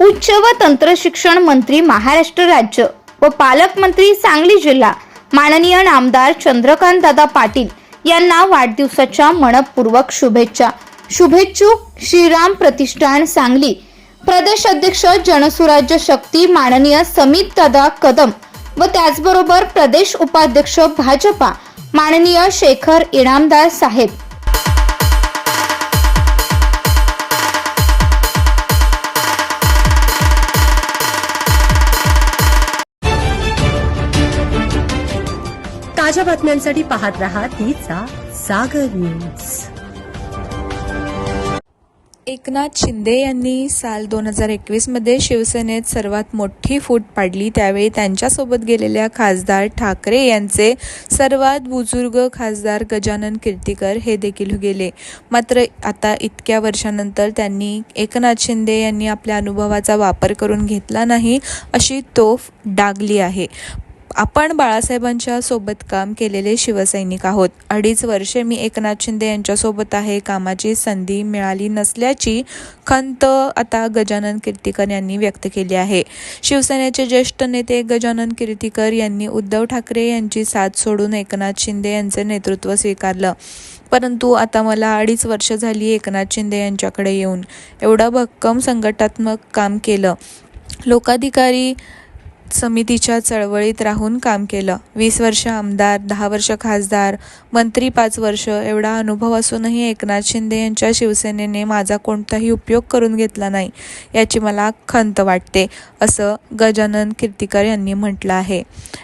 उच्च व तंत्रशिक्षण मंत्री महाराष्ट्र राज्य व पालकमंत्री सांगली जिल्हा माननीय नामदार चंद्रकांत दादा पाटील यांना वाढदिवसाच्या मनपूर्वक शुभेच्छा. शुभेच्छुक श्रीराम प्रतिष्ठान सांगली. प्रदेश अध्यक्ष जनसुराज्य शक्ती माननीय समित दादा कदम व त्याचबरोबर प्रदेश उपाध्यक्ष भाजपा माननीय शेखर इनामदार साहेब. ताज्या बातम्यांसाठी पाहत रहा तिचा सागर न्यूज. एकनाथ शिंदे यांनी साल दोन हजार एकवीसमध्ये शिवसेनेत सर्वात मोठी फूट पाडली. त्यावेळी त्यांच्यासोबत गेलेल्या खासदार ठाकरे यांचे सर्वात बुजुर्ग खासदार गजानन कीर्तीकर हे देखील गेले. मात्र आता इतक्या वर्षानंतर त्यांनी एकनाथ शिंदे यांनी आपल्या अनुभवाचा वापर करून घेतला नाही अशी तोफ डागली आहे. आपण बाळासाहेबांच्या सोबत काम केलेले शिवसैनिक आहोत. अडीच वर्षे मी एकनाथ शिंदे यांच्यासोबत आहे. कामाची संधी मिळाली नसल्याची खंत आता गजानन कीर्तीकर यांनी व्यक्त केली आहे. शिवसेनेचे ज्येष्ठ नेते गजानन कीर्तीकर यांनी उद्धव ठाकरे यांची साथ सोडून एकनाथ शिंदे यांचे नेतृत्व स्वीकारलं. परंतु आता मला अडीच वर्ष झाली एकनाथ शिंदे यांच्याकडे येऊन एवढं भक्कम संघटनात्मक काम केलं. लोकाधिकारी समितीच्या चळवळीत राहून काम केलं. वीस वर्ष आमदार दहा वर्ष खासदार मंत्री पाच वर्ष एवढा अनुभव असूनही एकनाथ शिंदे यांच्या शिवसेनेने माझा कोणताही उपयोग करून घेतला नाही याची मला खंत वाटते असं गजानन कीर्तिकर यांनी म्हटलं आहे.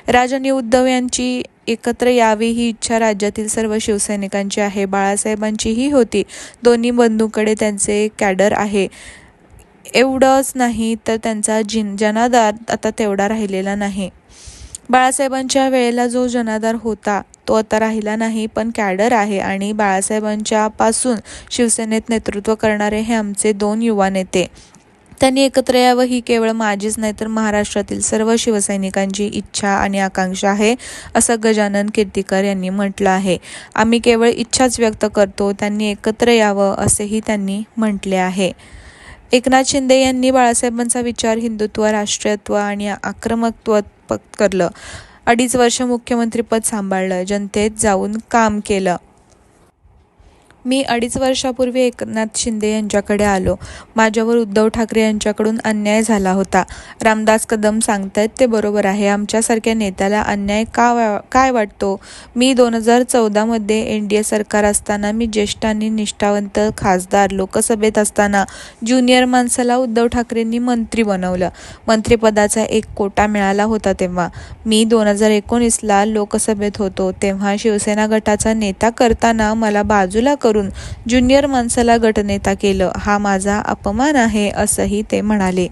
राज आणि उद्धव यांची एकत्र यावी ही इच्छा राज्यातील सर्व शिवसैनिकांची आहे. बाळासाहेबांचीही होती. दोन्ही बंधूंकडे त्यांचे कॅडर आहे. एवढंच नाही तर त्यांचा जिन जनाधार आता तेवढा राहिलेला नाही. बाळासाहेबांच्या वेळेला जो जनाधार होता तो आता राहिला नाही पण कॅडर आहे आणि बाळासाहेबांच्या पासून शिवसेनेत नेतृत्व करणारे हे आमचे दोन युवा नेते. त्यांनी एकत्र यावं ही केवळ माझीच नाही तर महाराष्ट्रातील सर्व शिवसैनिकांची इच्छा आणि आकांक्षा आहे असं गजानन कीर्तीकर यांनी म्हटलं आहे. आम्ही केवळ इच्छाच व्यक्त करतो त्यांनी एकत्र यावं असेही त्यांनी म्हटले आहे. एकनाथ शिंदे यांनी बाळासाहेबांचा विचार हिंदुत्व राष्ट्रीयत्व आणि आक्रमकत्व पत्करलं अडीच वर्ष मुख्यमंत्रीपद सांभाळलं. जनतेत जाऊन काम केलं. मी अडीच वर्षापूर्वी एकनाथ शिंदे यांच्याकडे आलो. माझ्यावर उद्धव ठाकरे यांच्याकडून अन्याय झाला होता. रामदास कदम सांगतायत ते बरोबर आहे. आमच्यासारख्या नेत्याला अन्याय का वा काय वाटतो? मी दोन हजार चौदामध्ये एन डी ए सरकार असताना मी ज्येष्ठ आणि निष्ठावंत खासदार लोकसभेत असताना ज्युनियर माणसाला उद्धव ठाकरेंनी मंत्री बनवलं. मंत्रिपदाचा एक कोटा मिळाला होता तेव्हा. मी दोन हजार एकोणीसला लोकसभेत होतो तेव्हा शिवसेना गटाचा नेता करताना मला बाजूला करून ज्युनियर माणसाला गटनेता केलं. हा माझा अपमान आहे असंही ते म्हणाले.